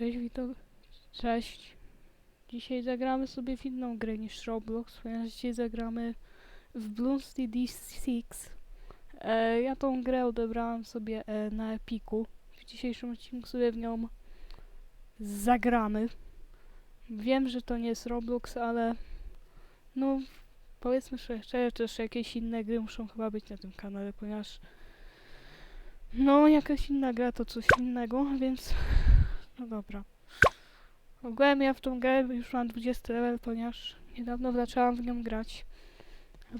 Cześć Wito. Cześć. Dzisiaj zagramy sobie w inną grę niż Roblox, ponieważ dzisiaj zagramy w Bloons DD6. E, ja tą grę odebrałem sobie e, na Epiku. W dzisiejszym odcinku sobie w nią zagramy. Wiem, że to nie jest Roblox, ale no powiedzmy szczerze, też jakieś inne gry muszą chyba być na tym kanale, ponieważ no jakaś inna gra to coś innego, więc no dobra. Ogółem ja w tą grę już mam 20 level, ponieważ niedawno zaczęłam w nią grać.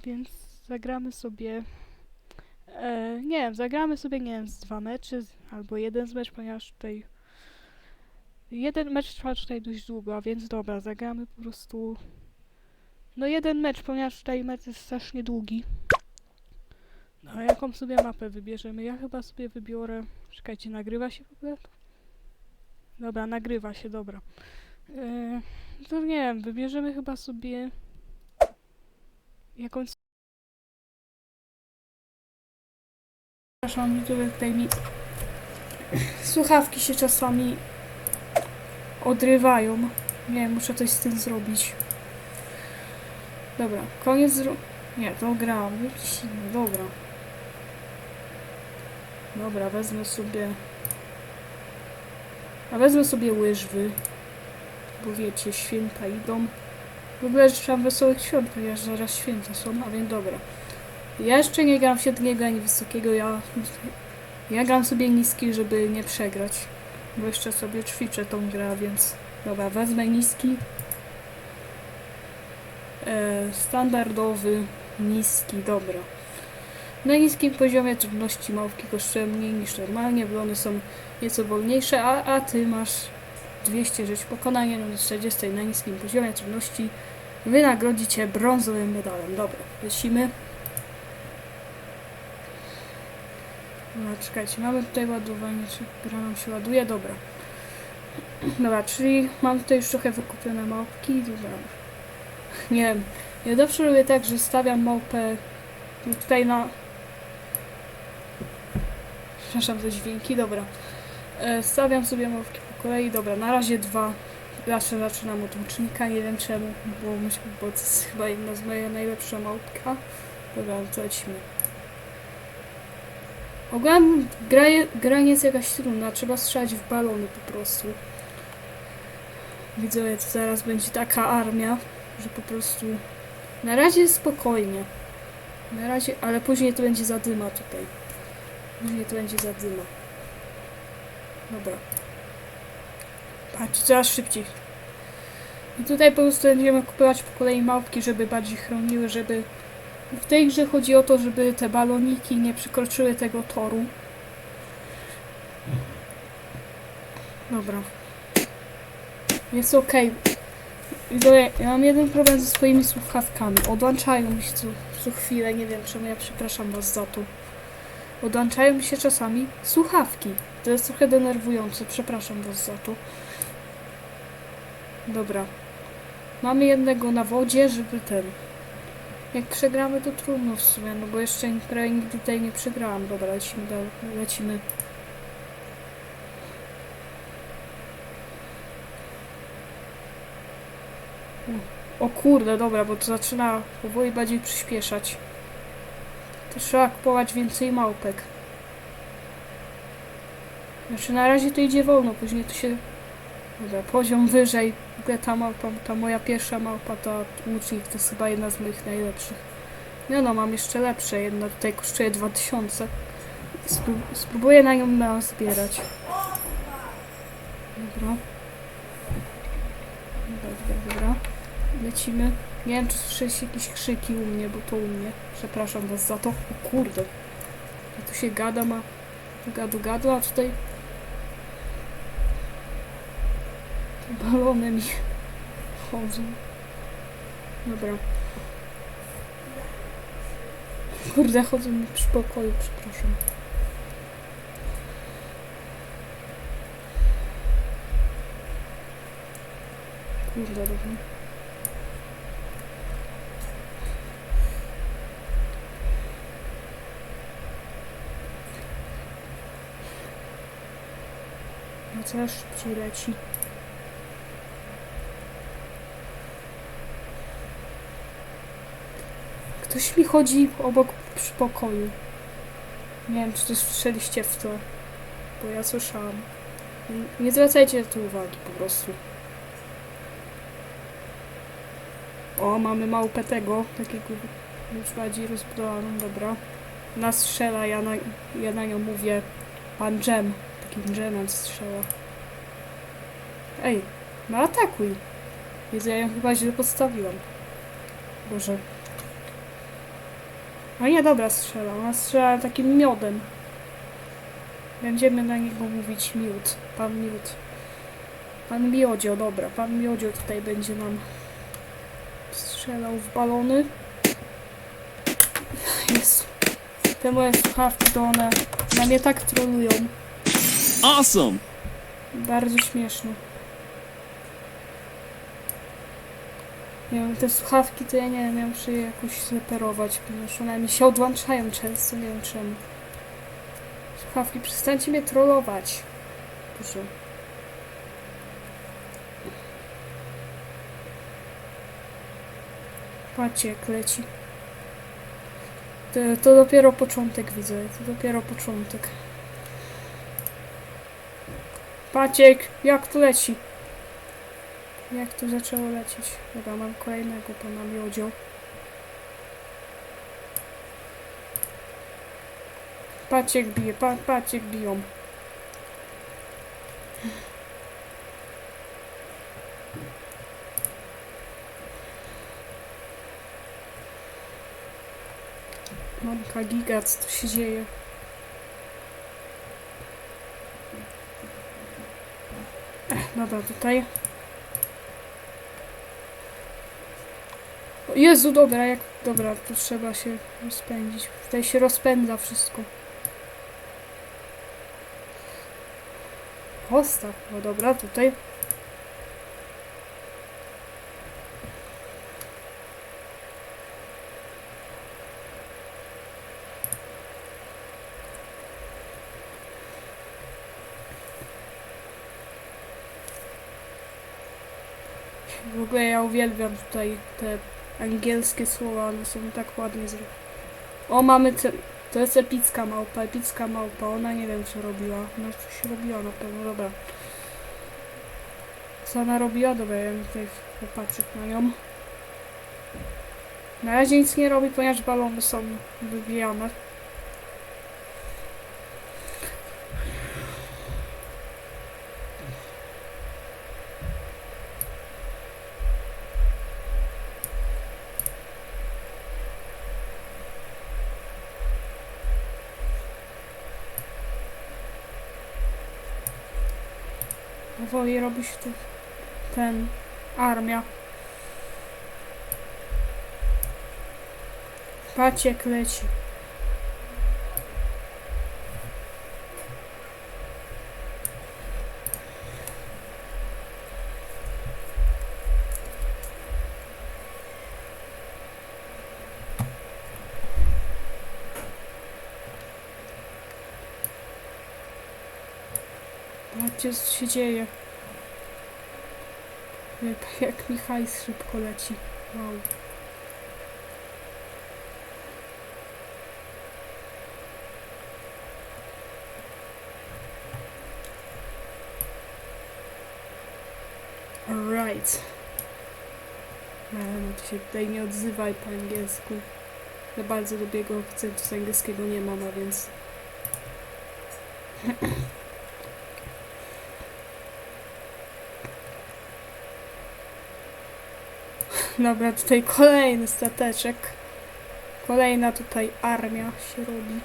Więc zagramy sobie... E, nie wiem, zagramy sobie, nie wiem, z dwa mecze, albo jeden z mecz, ponieważ tutaj... Jeden mecz trwa tutaj dość długo, a więc dobra, zagramy po prostu... No jeden mecz, ponieważ tutaj mecz jest strasznie długi. No a jaką sobie mapę wybierzemy? Ja chyba sobie wybiorę... Czekajcie, nagrywa się w ogóle? Dobra, nagrywa się, dobra. Yy, to nie wiem, wybierzemy chyba sobie jakąś... Przepraszam, mi tutaj mi... Słuchawki się czasami odrywają. Nie muszę coś z tym zrobić. Dobra, koniec. Nie, to inny, dobra. Dobra, wezmę sobie... A wezmę sobie łyżwy. Bo wiecie, święta idą. W ogóle życzę wesołych świąt, ponieważ zaraz święta są, a więc dobra. Ja jeszcze nie gram średniego ani wysokiego, ja, ja gram sobie niski, żeby nie przegrać. Bo jeszcze sobie ćwiczę tą grę, więc dobra, wezmę niski. E, standardowy, niski, dobra. Na niskim poziomie trudności małpki kosztują mniej niż normalnie, bo one są nieco wolniejsze, a, a ty masz 200 rzeczy pokonania na 40 na niskim poziomie trudności wynagrodzi cię brązowym medalem. Dobra, lecimy. Dobra, czekajcie, mamy tutaj ładowanie, czy gra nam się ładuje? Dobra. Dobra, czyli mam tutaj już trochę wykupione małpki. Dobra. Nie wiem, ja zawsze robię tak, że stawiam małpę tutaj na... Przepraszam za dźwięki, dobra. E, Stawiam sobie małpki po kolei. Dobra, na razie dwa. Zawsze zaczynam od łucznika, nie wiem czemu, bo, myślę, bo to jest chyba jedna z moja najlepsza małpka. Dobra, to lecimy. Ogólnie gra, gra jest jakaś trudna, trzeba strzelać w balony po prostu. Widzę, że zaraz będzie taka armia, że po prostu... Na razie spokojnie. Na razie, ale później to będzie zadyma tutaj. Później to będzie zadyma. Dobra. Patrz, coraz szybciej. I tutaj po prostu będziemy kupować po kolei małpki, żeby bardziej chroniły, żeby... W tej grze chodzi o to, żeby te baloniki nie przekroczyły tego toru. Dobra. Jest okej. Okay. Ja mam jeden problem ze swoimi słuchawkami. Odłączają mi się co, co chwilę, nie wiem czemu, ja przepraszam was za to. Odłączają mi się czasami słuchawki. To jest trochę denerwujące, przepraszam was za to. Dobra. Mamy jednego na wodzie, żeby ten... Jak przegramy, to trudno w sumie, no bo jeszcze nigdy tutaj nie przegrałam. Dobra, lecimy dalej, lecimy. O kurde, dobra, bo to zaczyna powoli bardziej przyspieszać. To trzeba kupować więcej małpek. Znaczy na razie to idzie wolno, później to się... Dobra, poziom wyżej. W ogóle ta małpa, ta moja pierwsza małpa, ta łucznik, to jest chyba jedna z moich najlepszych. Nie no, mam jeszcze lepsze. Jedna tutaj kosztuje 2000. Spró spróbuję na nią zbierać. Dobra. Dobra, dobra, dobra. Lecimy. Nie wiem, czy słyszeliście jakieś krzyki u mnie, bo to u mnie. Przepraszam was za to. O kurde. Ja tu się gada ma. Gadu, gadu, a tutaj... Balony mi chodzą. Dobra. Kurde, chodzą mi przy pokoju, przepraszam. Kurde, dobra. Coraz szybciej leci. Ktoś mi chodzi obok przy pokoju. Nie wiem, czy też słyszeliście w to, bo ja słyszałam. Nie zwracajcie na to uwagi po prostu. O, mamy małpę tego, takiego już bardziej rozbudowaną, dobra. Ona strzela, ja na, ja na nią mówię pan dżem. Takim dżemem strzela. Ej, no atakuj. Jezu, ja ją chyba źle postawiłam. Boże. A nie, dobra, strzela. Ona strzela takim miodem. Będziemy na niego mówić miód. Pan miód. Pan miodzio, dobra. Pan miodzio tutaj będzie nam strzelał w balony. Jezu. Te moje słuchawki to one na mnie tak trolują. Awesome! Bardzo śmieszne. Wiem, te słuchawki to ja nie wiem, ja muszę je jakoś zreperować, ponieważ one mi się odłączają często, nie wiem czemu. Słuchawki, przestańcie mnie trollować. Proszę. Patrzcie jak leci. To, to dopiero początek widzę, to dopiero początek. Paciek, jak tu leci? Jak tu zaczęło lecieć? Dobra, mam kolejnego pana miodzio. Paciek bije, pa, paciek biją. Mamka giga, co się dzieje? Dobra, tutaj. O Jezu, dobra, jak... Dobra, tu trzeba się rozpędzić. Tutaj się rozpędza wszystko. Postaw. No dobra, tutaj. W ogóle ja uwielbiam tutaj te angielskie słowa, one są tak ładnie zrobione. O, mamy to jest epicka małpa, epicka małpa, ona nie wiem co robiła, ona coś robiła na pewno, dobra. Co ona robiła? Dobra, ja tutaj popatrzeć na nią. Na razie nic nie robi, ponieważ balony są wybijane. Powoli robi się tu ten armia. Patrz jak leci. Patrzcie co się dzieje. Jak, jak mi hajs szybko leci. Wow. Alright. No, no się tutaj nie odzywaj po angielsku. Za bardzo dobiego akcentu z angielskiego nie mam, a więc... Dobra, tutaj kolejny stateczek. Kolejna tutaj armia się robi.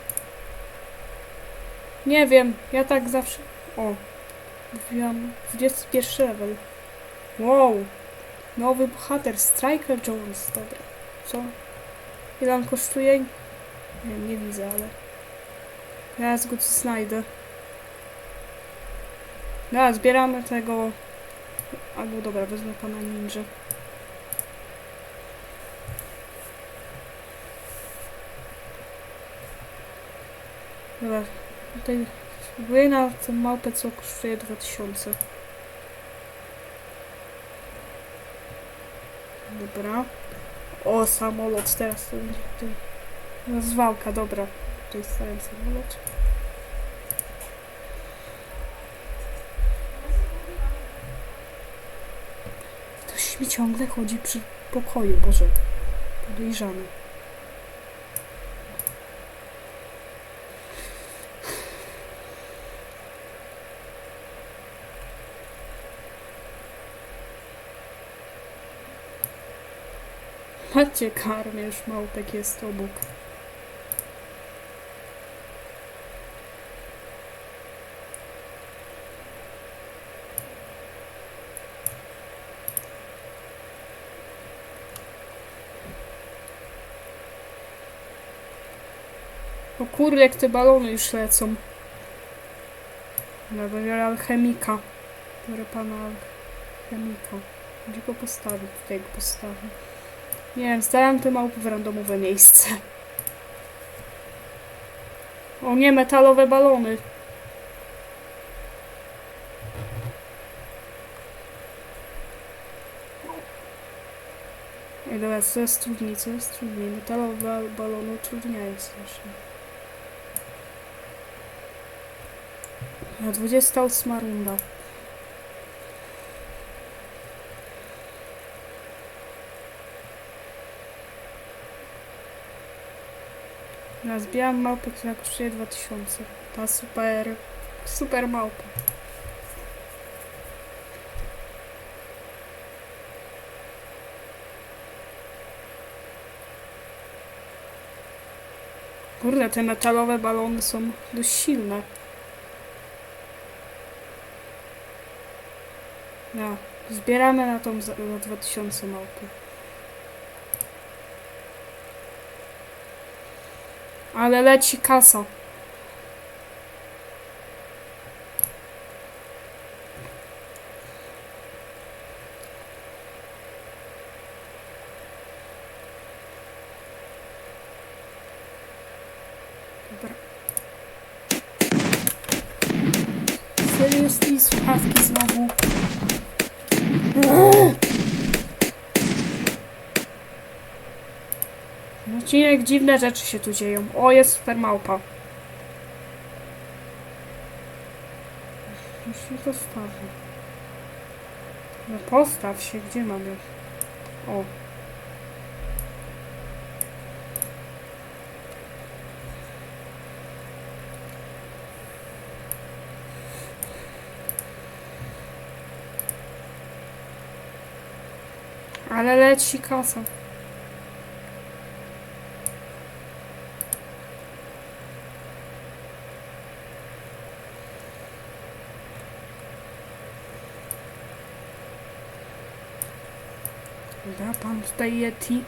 Nie wiem, ja tak zawsze... O, mówiłam 21 level. Wow, nowy bohater, Striker Jones, dobra. Co? Ile on kosztuje? Nie wiem, nie widzę, ale... Teraz go znajdę. Dobra, zbieramy tego... Albo dobra, wezmę pana ninja. Dobra, tutaj Spróbuję na tę małpę, co kosztuje 2000. Dobra. O, samolot, teraz to będzie tutaj. Rozwałka, dobra. Tutaj stałem samolot. Ktoś mi ciągle chodzi przy pokoju, Boże. Podejrzany. Karmię, już małpek jest obok. O kurde, jak te balony już lecą. Dobra, biorę alchemika. Biorę pana alchemika. Gdzie go postawić? Tutaj go postawię. Nie wiem, zdałem te małpy w randomowe miejsce. O nie, metalowe balony. Ej, dobra, co jest trudniej, co jest trudniej? Metalowe ba- balony utrudniają strasznie. A 28 runda. Ja zbieram małpę, która kosztuje 2000. Ta super, super małpa. Kurde, te metalowe balony są dość silne. No, zbieramy na tą za, na 2000 małpy. Ale leci kasa. Dobra. Seriously, słuchawki znowu. Odcinek dziwne rzeczy się tu dzieją. O, jest super małpa. Już się postawię. No postaw się, gdzie mam ją? O. Ale leci kasa. Da pan tutaj Yeti.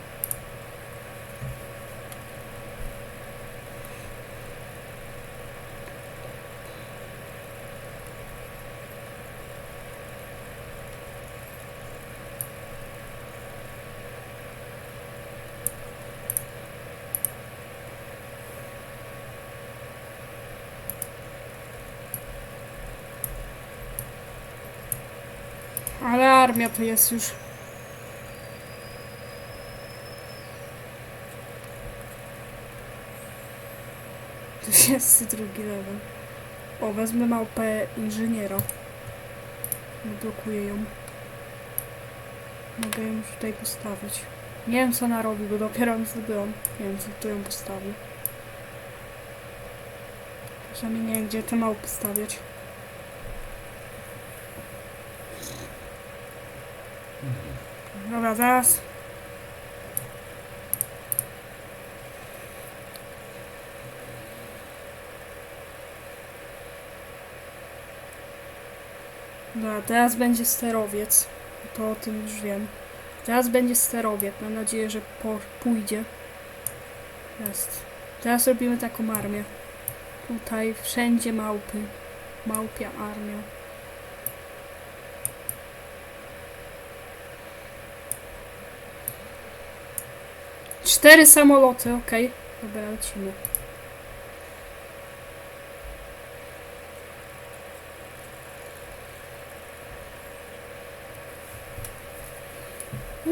Ale armia to jest jest drugi level. O, wezmę małpę inżyniera. Nie blokuję ją. Mogę ją tutaj postawić. Nie wiem co ona robi, bo dopiero ją zdobyłam. Nie wiem co tu ją postawię. Czasami nie gdzie te małpy stawiać. Dobra, zaraz. Dobra, teraz będzie sterowiec. To o tym już wiem. Teraz będzie sterowiec. Mam nadzieję, że po, pójdzie. Jest. Teraz robimy taką armię. Tutaj wszędzie małpy. Małpia armia. Cztery samoloty, okej. Dobra, lecimy.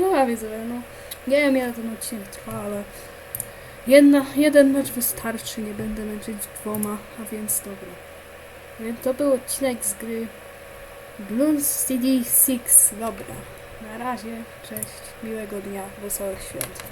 No widzowie, no. Nie wiem ile ten odcinek trwa, ale jedna, jeden mecz wystarczy, nie będę męczyć dwoma, a więc dobra. Więc to był odcinek z gry Bloons CD6. Dobra. Na razie, cześć, miłego dnia, wesołych świąt.